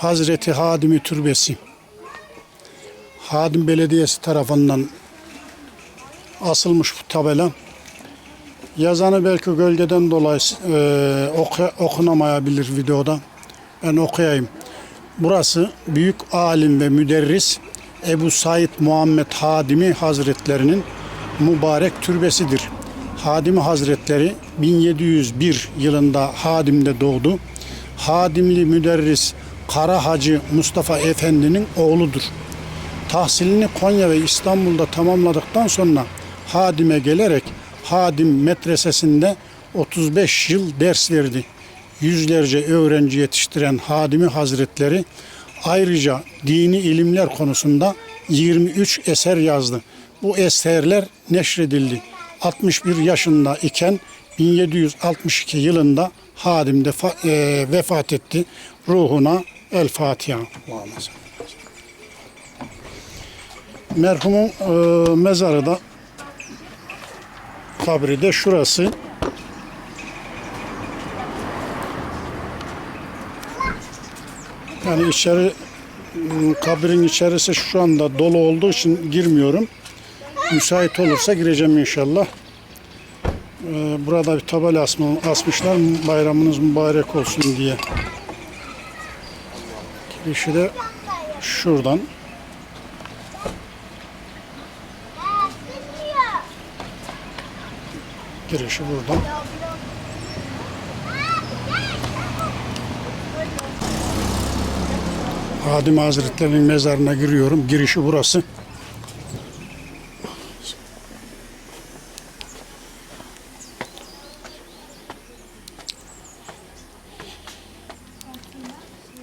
Hazreti Hadimi Türbesi. Hadim Belediyesi tarafından asılmış bu tabela. Yazanı belki gölgeden dolayı e, oku- okunamayabilir videoda. Ben okuyayım. Burası büyük alim ve müderris Ebu Said Muhammed Hadimi Hazretlerinin mübarek türbesidir. Hadimi Hazretleri 1701 yılında Hadim'de doğdu. Hadimli müderris Kara Hacı Mustafa Efendi'nin oğludur. Tahsilini Konya ve İstanbul'da tamamladıktan sonra Hadim'e gelerek Hadim Medresesi'nde 35 yıl ders verdi. Yüzlerce öğrenci yetiştiren Hadimi Hazretleri ayrıca dini ilimler konusunda 23 eser yazdı. Bu eserler neşredildi. 61 yaşında iken 1762 yılında Hadim'de e, vefat etti. Ruhuna El Fatiha. Merhumun e, mezarı da kabri de şurası. Yani içeri m, kabrin içerisi şu anda dolu olduğu için girmiyorum. Müsait olursa gireceğim inşallah. E, burada bir tabela asmışlar bayramınız mübarek olsun diye. Girişi de şuradan. Girişi buradan. Hadim Hazretleri'nin mezarına giriyorum. Girişi burası.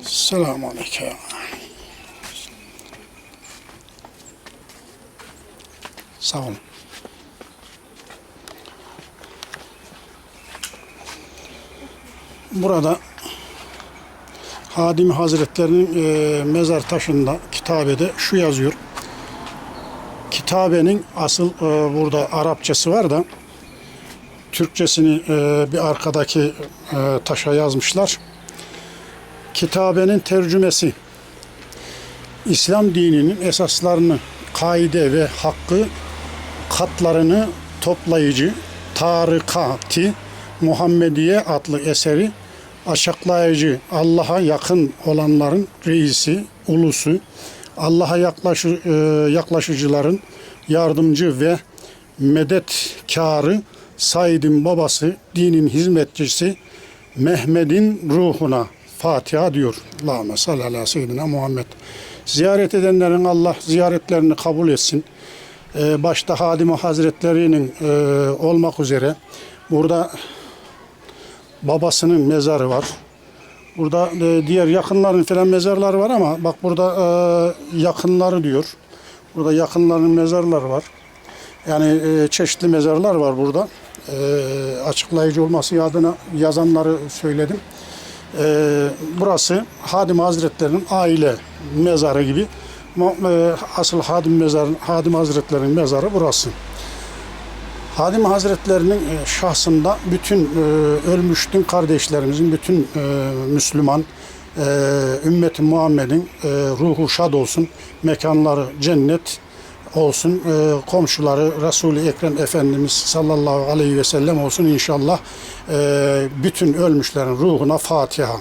Selamun Aleyküm. Sağ olun. Burada Hadim Hazretleri'nin e, mezar taşında kitabede şu yazıyor. Kitabenin asıl e, burada Arapçası var da Türkçesini e, bir arkadaki e, taşa yazmışlar. Kitabenin tercümesi. İslam dininin esaslarını, kaide ve hakkı katlarını toplayıcı Tarikati Muhammediye adlı eseri açıklayıcı Allah'a yakın olanların reisi, ulusu, Allah'a yaklaşı, e, yaklaşıcıların yardımcı ve medetkarı Said'in babası, dinin hizmetçisi Mehmet'in ruhuna Fatiha diyor. Allahümme salli ala seyyidina Muhammed. Ziyaret edenlerin Allah ziyaretlerini kabul etsin. Ee, başta Hadime Hazretleri'nin e, olmak üzere burada babasının mezarı var. Burada e, diğer yakınların falan mezarları var ama bak burada e, yakınları diyor. Burada yakınların mezarları var. Yani e, çeşitli mezarlar var burada. E, açıklayıcı olması adına yazanları söyledim. E, burası Hadim Hazretleri'nin aile mezarı gibi. E, Asıl Hadim mezarı, Hadim Hazretleri'nin mezarı burası. Hadim Hazretlerinin e, şahsında bütün e, ölmüş din kardeşlerimizin, bütün Müslüman, ümmeti Muhammed'in ruhu şad olsun, mekanları cennet olsun, e, komşuları Resul-i Ekrem Efendimiz sallallahu aleyhi ve sellem olsun inşallah. E, bütün ölmüşlerin ruhuna Fatiha.